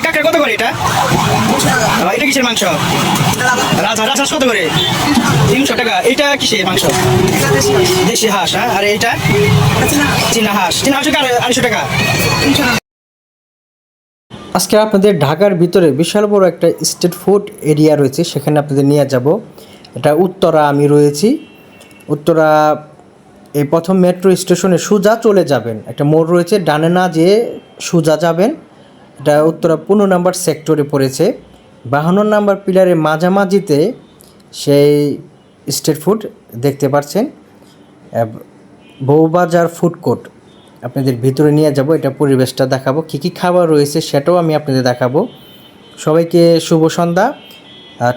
কত করে এটা? এটা কিসের মাংস? রাজা কত করে? তিনশো টাকা। এটা কিসের মাংস? দেশি হাঁস হ্যাঁ? আর চীনা হাঁস। চীনা হাঁস আড়াইশো টাকা? আজকে আপনাদের ঢাকার ভিতরে বিশাল বড় একটা স্ট্রিট ফুড এরিয়া রয়েছে, সেখানে আপনাদের নিয়ে যাব। এটা উত্তরা, আমি রয়েছি। উত্তরা, এই প্রথম মেট্রো স্টেশনে সুজা চলে যাবেন। একটা মোড় রয়েছে, ডানে না যেয়ে সুজা যাবেন। এটা উত্তরা পনেরো নাম্বার সেক্টরে পড়েছে। বাহান্ন নাম্বার পিলারের মাঝামাঝিতে সেই স্ট্রিট ফুড দেখতে পাচ্ছেন বউবাজার ফুড কোর্ট। আপনাদের ভিতরে নিয়ে যাব, এটা পরিবেশটা দেখাবো। কী কী খাবার রয়েছে সেটাও আমি আপনাদের দেখাবো। সবাইকে শুভ সন্ধ্যা।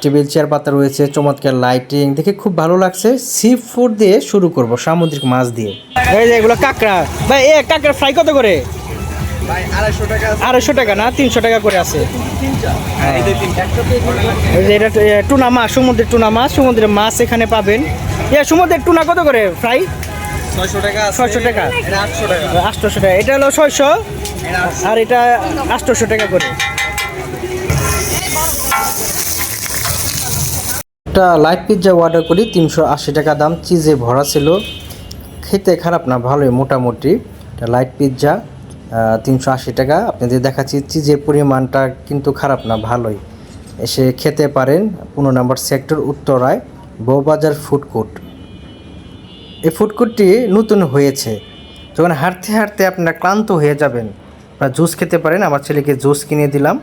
টেবিল, চেয়ার, পাতা রয়েছে, চমৎকার লাইটিং। দেখে খুব ভালো লাগছে। সি ফুড দিয়ে শুরু করব, সামুদ্রিক মাছ দিয়ে। এগুলো কাঁকড়া। ভাই, এ কাঁকড়া ফ্রাই কত করে? আড়াইশো টাকা না তিনশো টাকা করে আছে। হ্যাঁ। এই যে এটা টুনা মাছ সমুদ্রের টুনা মাছ সমুদ্রের মাছ এখানে পাবেন। এ সমুদ্রের টুনা কত করে ফ্রাই? ছয়শো টাকা ছয়শো টাকা। আটশো টাকা। আটশোশো টাকা। এটা হলো ছয়শো। আর এটা আটশোশো টাকা করে। একটা লাইট পিৎজা অর্ডার করি তিনশো আশি টাকা দাম। চিজে ভরা ছিল। খেতে খারাপ না ভালোই মোটামুটি। এটা লাইট পিৎজা তিনশো আশি টাকা। আপনাদের দেখাচ্ছি চিজের পরিমাণটা কিন্তু খারাপ না, ভালোই। এসে খেতে পারেন পনেরো নম্বর সেক্টর উত্তরায় বউবাজার ফুড কোর্ট। এই ফুড কোর্টটি নতুন হয়েছে। যখন হাঁটতে হাঁটতে আপনারা ক্লান্ত হয়ে যাবেন, আপনারা জুস খেতে পারেন। আমার ছেলেকে জুস কিনে দিলাম।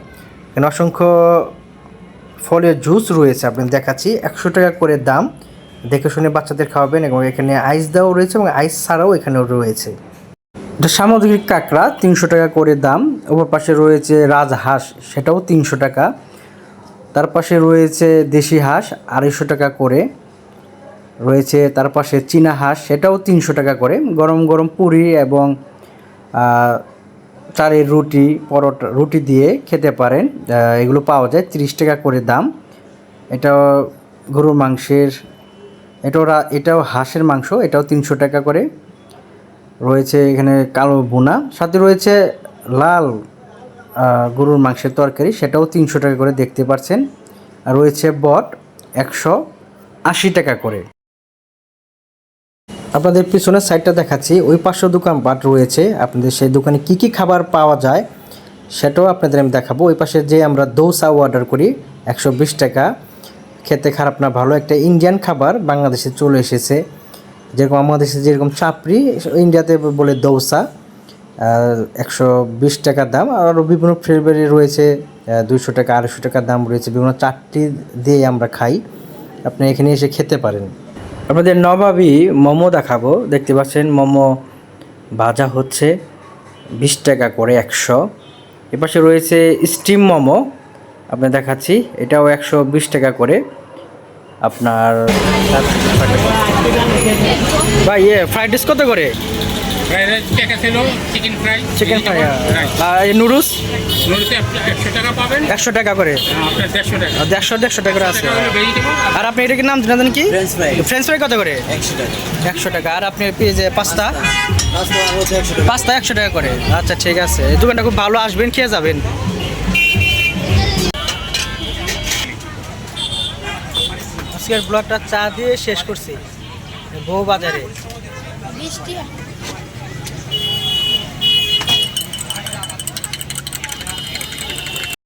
এখানে অসংখ্য ফলের জুস রয়েছে আপনি দেখাচ্ছি। একশো টাকা করে দাম। দেখে শুনে বাচ্চাদের খাওয়াবেন এবং এখানে আইস দেওয়াও রয়েছে এবং আইস ছাড়াও এখানেও রয়েছে। সামুদ্রিক কাঁকড়া, তিনশো টাকা করে দাম। ওপর পাশে রয়েছে রাজহাঁস সেটাও তিনশো টাকা। তার পাশে রয়েছে দেশি হাঁস, আড়াইশো টাকা করে। রয়েছে তার পাশে চীনা হাঁস, সেটাও তিনশো টাকা করে। গরম গরম পুরি এবং চালের রুটি, পরোটা, রুটি দিয়ে খেতে পারেন। এগুলো পাওয়া যায় তিরিশ টাকা করে দাম। এটা গরুর মাংসের, এটাও এটাও হাঁসের মাংস, এটাও তিনশো টাকা করে। রয়েছে এখানে কালো বোনা সাথে রয়েছে লাল গরুর মাংসের তরকারি, সেটাও তিনশো টাকা করে দেখতে পাচ্ছেন। আর রয়েছে বট একশো আশি টাকা করে। আপনাদের পিছনের সাইডটা দেখাচ্ছি, ওই পাশে দোকানপাট রয়েছে। আপনাদের সেই দোকানে কি কি খাবার পাওয়া যায়, সেটাও আপনাদের আমি দেখাবো। ওই পাশে যে আমরা দোসা অর্ডার করি, একশো বিশ টাকা। খেতে খারাপ না, ভালো। একটা ইন্ডিয়ান খাবার বাংলাদেশে চলে এসেছে। যেরকম আমাদের দেশে যেরকম চাপড়ি, ইন্ডিয়াতে বলে দোসা একশো বিশ টাকার দাম, আর আরও বিভিন্ন ফ্লেভারের রয়েছে দুইশো টাকা, আড়াইশো টাকার দাম রয়েছে, বিভিন্ন চারটি দিয়ে আমরা খাই। আপনি এখানে এসে খেতে পারেন। আপনাদের নবাবি মোমো দেখাবো। দেখতে পাচ্ছেন, মোমো ভাজা হচ্ছে বিশ টাকা করে একশো। এপাশে রয়েছে স্টিম মোমো আপনি দেখাচ্ছি, এটাও একশো বিশ টাকা করে। আপনার ভাই ইয়ে ফ্রাইড রাইস কত করে? Chicken fry chicken fry rice আর নুডলস একশো টাকা পাবেন। একশো টাকা করে? দেড়শো দেড়শো দেড়শো টাকা করে আছে। আর আপনি এটা কি নাম জানেন কি? ফ্রেঞ্চ ফ্রাই কত করে? একশো টাকা। একশো টাকা। আর আপনি পেঁয়াজে পাস্তা? পাস্তা একশো টাকা করে। আচ্ছা ঠিক আছে। এই দোকানটা খুব ভালো আসবেন খেয়ে যাবেন। আজকের ব্লগটা চা দিয়ে শেষ করছি। বউ বাজারে।